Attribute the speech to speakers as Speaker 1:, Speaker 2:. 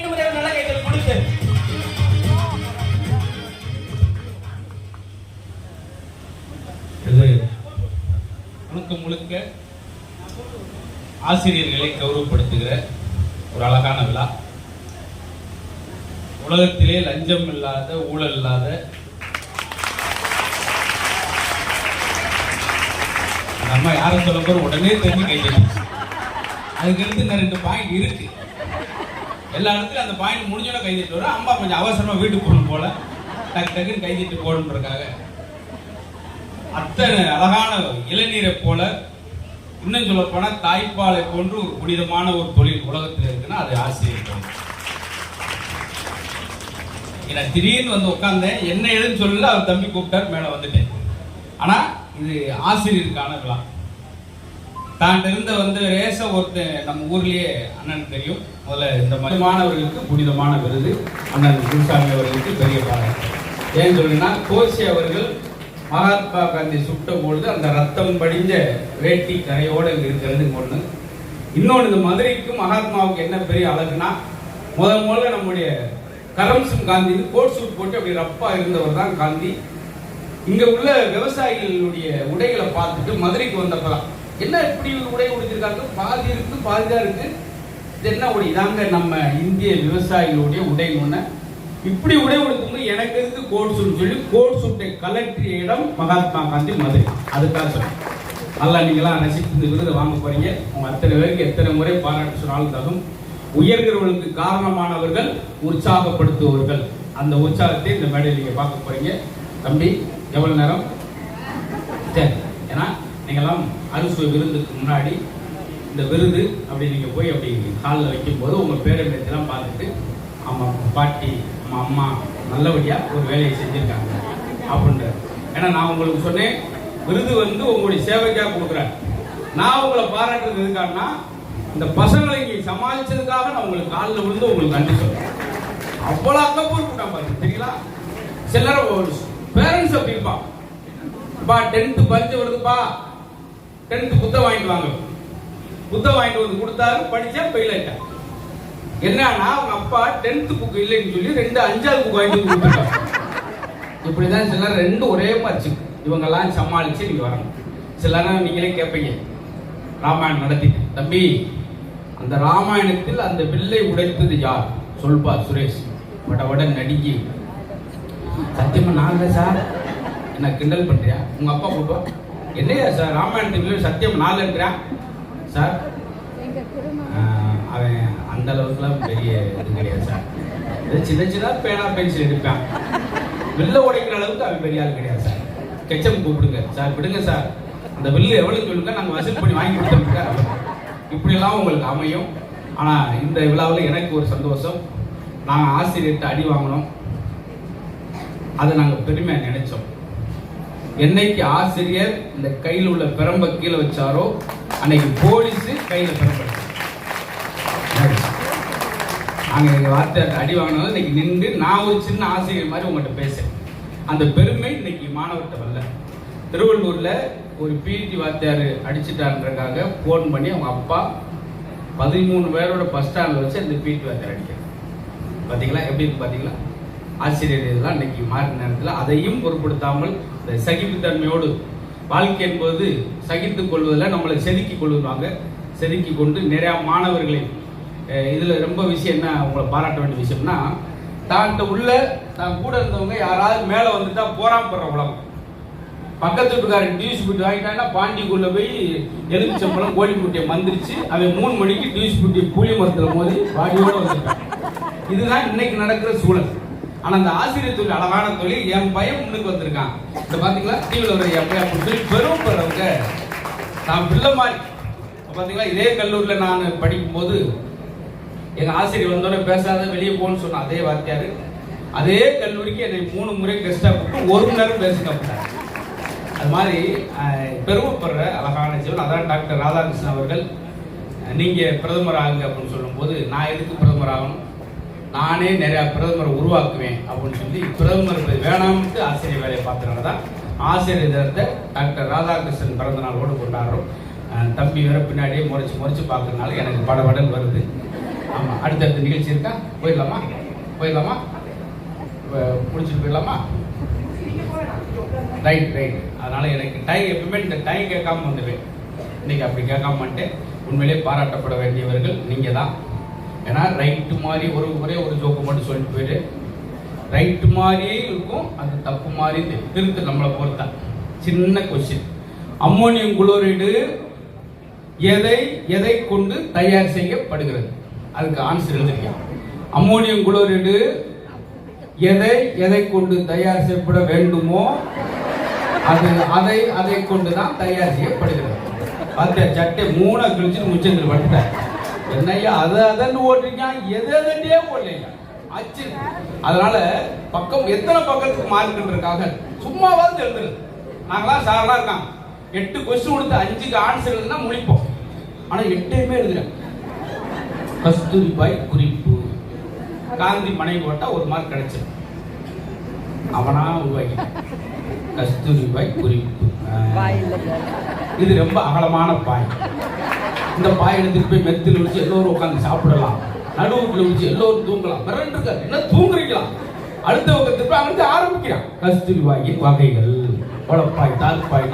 Speaker 1: மீண்டும் ஒரு நல்ல கைகள் கொடுத்து
Speaker 2: இது முழுக்க முழுக்க ஆசிரியர்களை கௌரவப்படுத்துகிற ஒரு அழகான விழா. உலகத்திலே லஞ்சம் இல்லாத ஊழல் இல்லாத நம்ம யாரும் சொல்ல போற உடனே தெரிஞ்சு கைது அதுக்கு இருந்து ரெண்டு பாயிண்ட் இருக்கு. எல்லா இடத்துலையும் அந்த பாயிண்ட் முடிஞ்சோட கைதிட்டு வரும் அம்மா கொஞ்சம் அவசரமா வீட்டுக்கு போகணும் போல டக்கு டக்குன்னு கைதிட்டு போகணுன்றக்காக அத்தனை அழகான இளநீரை போல இன்னும் சொல்ல போனா தாய்ப்பாலை போன்று ஒரு புனிதமான ஒரு தொழில் உலகத்தில் இருக்குன்னா அது ஆசிரியர் என்ன நான் திடீர்னு வந்து உட்காந்தேன் என்ன எழுதுன்னு சொல்லல. அவர் தம்பி கூப்பிட்டார். மேல வந்துட்டேன். ஆனா இது ஆசிரியருக்கான விழா. தான் இருந்த வந்து ரேச ஒருத்தன் நம்ம ஊர்லயே அண்ணன் தெரியும். முதல்ல இந்த மாதிரி மாணவர்களுக்கு புனிதமான விருது. அண்ணன் குருசாமி அவர்களுக்கு பெரிய பாராட்டு ஏன் சொல்லுன்னா கோசி அவர்கள் மகாத்மா காந்தி சுட்ட பொழுது அந்த ரத்தம் படிஞ்ச வேட்டி கரையோடு இங்கே இருக்கிறது ஒன்று இன்னொன்று இந்த மதுரைக்கு மகாத்மாவுக்கு என்ன பெரிய அழகுனா முதல் முதல்ல நம்முடைய கரம்சிங் காந்தி கோட் சூட் போட்டு அப்படி ரப்பா இருந்தவர் தான் காந்தி. இங்கே உள்ள விவசாயிகளுடைய உடைகளை பார்த்துட்டு மதுரைக்கு வந்தப்பதான். என்ன இப்படி உடை உடுத்திருக்காங்க? பாதி இருக்கு பாதிதான் இருக்கு. இது என்ன உடை? இதாங்க நம்ம இந்திய விவசாயிகளுடைய உடை ஒன்று இப்படி உடை உடுத்தும் எனக்கு இருந்து கோட் சூட் சொல்லி கோட் சூட்டை கலற்றிய இடம் மகாத்மா காந்தி மதுரை. அதுக்காக சொல்லுங்க நல்லா நீங்களாம் ரசித்து இந்த விருதை வாங்க போறீங்க. அவங்க அத்தனை பேருக்கு எத்தனை முறை பாராட்டு சொன்னாலும் தகும் உயர்கிறவர்களுக்கு காரணமானவர்கள் உற்சாகப்படுத்துபவர்கள். அந்த உற்சாகத்தை இந்த மேடையில் நீங்கள் பார்க்க போறீங்க. தம்பி எவ்வளவு நேரம்? சரி. ஏன்னா நீங்கள்லாம் அறுசுவை விருந்துக்கு முன்னாடி இந்த விருது அப்படி நீங்கள் போய் அப்படி காலில் வைக்கும்போது உங்கள் பேரம்பேத்தெல்லாம் பார்த்துட்டு ஆமா பாட்டி நம்ம அம்மா நல்லபடியாக ஒரு வேலையை செஞ்சுருக்காங்க. அப்படின்ற ஏன்னா நான் உங்களுக்கு சொன்னேன் விருது வந்து உங்களுடைய சேவைக்காக கொடுக்குறேன் நான் உங்களை பாராட்டுறது எதுக்காகனா இந்த பசங்களை இங்கே சமாளிச்சதுக்காக நான் உங்களுக்கு காலில் விழுந்து உங்களுக்கு நன்றி சொல்கிறேன் அவ்வளோ அக்கப்பூர் கூட்டம் பாருங்க சரிங்களா சிலரை பேரண்ட்ஸ் அப்படி பா டென்த்து பரிச்சு வருதுப்பா டென்த்து புத்தம் வாங்கிட்டு வாங்க. புத்தகம் வாங்கிட்டு வந்து கொடுத்தாரு படிச்சா ஃபெயில் ஆயிட்டேன் என்னன்னா அவங்க அப்பா டென்த் புக் இல்லைன்னு சொல்லி ரெண்டு அஞ்சாவது புக் வாங்கிட்டு வந்து இப்படிதான் சில ரெண்டு ஒரே மாதிரி இவங்கெல்லாம் சமாளிச்சு நீங்க வரணும் நேரம் நீங்களே கேட்பீங்க ராமாயணம் நடத்திட்டு. தம்பி அந்த ராமாயணத்தில் அந்த வில்லை உடைத்தது யார்? சொல்பா சுரேஷ். வட வட நடிகை. சத்தியமா நான் சார். என்ன கிண்டல் பண்றியா? உங்க அப்பா கூப்பிட்டு என்னையா சார் ராமாயணத்துக்கு சத்தியம் நாலு இருக்கிறான். சார் அவன் அந்த அளவுக்குலாம் பெரிய இது கிடையாது சார். இது சின்ன சின்ன பேனா பென்சில் எடுப்பான். வில்ல உடைக்கிற அளவுக்கு அவன் பெரிய ஆள் கிடையாது சார். கெச்சம் கூப்பிடுங்க. சார் விடுங்க சார். அந்த வில்லு எவ்வளவு சொல்லுங்க நாங்கள் வசூல் பண்ணி வாங்கி கொடுத்தோம் இப்படியெல்லாம் உங்களுக்கு அமையும். ஆனால் இந்த விழாவில் எனக்கு ஒரு சந்தோஷம். நாங்கள் ஆசிரியர்கிட்ட அடி வாங்கினோம். அதை நாங்கள் பெருமையாக நினைச்சோம். என்னைக்கு ஆசிரியர் இந்த கையில் உள்ள பிரம்ப கீழே வச்சாரோ அன்னைக்கு போலீஸ் கையில் பிரம்ப நாங்கள் எங்கள் வார்த்தை அடி வாங்கினது இன்னைக்கு நின்று நான் ஒரு சின்ன ஆசிரியர் மாதிரி உங்கள்கிட்ட பேசுறேன். அந்த பெருமை இன்னைக்கு மாணவர்கிட்ட வரல. திருவள்ளூர்ல ஒரு பிடி வாத்தியார் அடிச்சிட்டாருன்றக்காக ஃபோன் பண்ணி அவங்க அப்பா பதிமூணு பேரோட பஸ் ஸ்டாண்டில் வச்சு அந்த பிடி வாத்தியார் அடிக்கிறார். பார்த்தீங்களா எப்படி இருக்கு பார்த்தீங்களா ஆசிரியர் இதெல்லாம் இன்னைக்கு மாறின நேரத்தில் அதையும் பொருட்படுத்தாமல் இந்த சகிப்புத்தன்மையோடு வாழ்க்கை என்பது சகித்து கொள்வதில் நம்மளை செதுக்கி கொள்வாங்க. செதுக்கி கொண்டு நிறையா மாணவர்களை இதில் ரொம்ப விஷயம் என்ன உங்களை பாராட்ட வேண்டிய விஷயம்னா தான்கிட்ட உள்ள தான் கூட இருந்தவங்க யாராவது மேலே வந்துட்டா போறாம உலகம். பக்கத்து வீட்டுக்காரன் டியூஸ் புட்டி வாங்கிட்டான்னா பாண்டிக்குள்ள போய் எலுமிச்சம்பழம் கோழி முட்டியை மந்திரிச்சு அவன் மூணு மணிக்கு டியூஸ் புட்டி புளி மரத்தில் மோதி பாடியோட வந்துட்டான். இதுதான் இன்னைக்கு நடக்கிற சூழல். ஆனா அந்த ஆசிரியர் தொழில் அழகான தொழில் என் பையன் முன்னுக்கு வந்திருக்கான். இந்த பாத்தீங்களா? டிவியில் ஒரு என் பையன் அப்படின்னு சொல்லி பெறவங்க. நான் பிள்ளை மாதிரி. பாத்தீங்களா? இதே கல்லூரியில நான் படிக்கும்போது எங்க ஆசிரியர் வந்தோடனே பேசாத வெளியே போன்னு சொன்ன அதே வாத்தியாரு. அதே கல்லூரிக்கு என்னை மூணு முறை கெஸ்டா கூப்பிட்டு ஒரு மணி நேரம் பேச அது மாதிரி பெருமைப்படுற அழகான ஜீவன். அதான் டாக்டர் ராதாகிருஷ்ணன் அவர்கள் நீங்க பிரதமர் ஆகுங்க அப்படின்னு சொல்லும்போது நான் எதுக்கு பிரதமர் ஆகணும்? நானே நிறைய பிரதமரை உருவாக்குவேன் அப்படின்னு சொல்லி பிரதமர் வேணாம்ட்டு ஆசிரியர் வேலையை பார்த்தனால தான் ஆசிரியர் தினத்தை டாக்டர் ராதாகிருஷ்ணன் பிறந்த நாளோடு கொண்டாடுறோம். தம்பி வேற பின்னாடியே முறைச்சு முறைச்சு பார்க்கறதுனால எனக்கு படபடல் வருது. ஆமாம் அடுத்தடுத்த நிகழ்ச்சி இருக்கா? போயிடலாமா? போயிடலாமா? முடிச்சுட்டு போயிடலாமா? ரைட் ரைட் அதனால் எனக்கு டைம் எப்பவுமே இந்த டைம் கேட்காம வந்துடுவேன். இன்னைக்கு அப்படி கேட்காம உண்மையிலே பாராட்டப்பட வேண்டியவர்கள் நீங்கள் தான் ஏன்னா ரைட்டு மாதிரி ஒரு ஒரே ஒரு ஜோக்கு மட்டும் சொல்லிட்டு போயிட்டு ரைட்டு மாதிரியே இருக்கும் அது தப்பு மாதிரி திருத்து நம்மளை பொறுத்தா. சின்ன கொஸ்டின் அம்மோனியம் குளோரைடு எதை எதை கொண்டு தயார் செய்யப்படுகிறது? அதுக்கு ஆன்சர் எழுதிருக்கேன். அம்மோனியம் குளோரைடு எதை எதை கொண்டு தயார் செய்யப்பட வேண்டுமோ அது அதை அதை கொண்டு தான் தயார் செய்யப்படுகிறது. பார்த்த சட்டை மூணை கிழிச்சு முச்சந்தில் பட்டுட்டேன் என்னய்யா அதை அதன்னு ஓட்டுறீங்க எதை எதண்டே ஓடலைங்க அச்சு. அதனால பக்கம் எத்தனை பக்கத்துக்கு மார்க்குன்றதுக்காக சும்மாவாவது எழுதுறது நாங்களாம் சாரெல்லாம் இருக்காங்க. எட்டு கொஸ்டின் கொடுத்து அஞ்சுக்கு ஆன்சர் எழுதுனா முழிப்போம். ஆனா எட்டையுமே எழுதுறேன். கஸ்தூரிபாய் குறிப்பு. காந்தி மனைவி போட்டா ஒரு மார்க் கிடைச்சிடும் அவனா உருவாக்கி. கஸ்தூரிபாய் குறிப்பு. இது ரொம்ப அகலமான பாய். இந்த பாய் எடுத்துட்டு போய் மெத்தில் வச்சு எல்லோரும் உட்காந்து சாப்பிடலாம். நடுவுக்குள்ள வச்சு எல்லோரும் தூங்கலாம். மிரண்டு என்ன தூங்குறீங்களா? அடுத்த பக்கத்துக்கு போய் அங்கிருந்து ஆரம்பிக்கிறான். கஸ்தூரிபாயின் வகைகள். உழப்பாய் தாழ்பாய்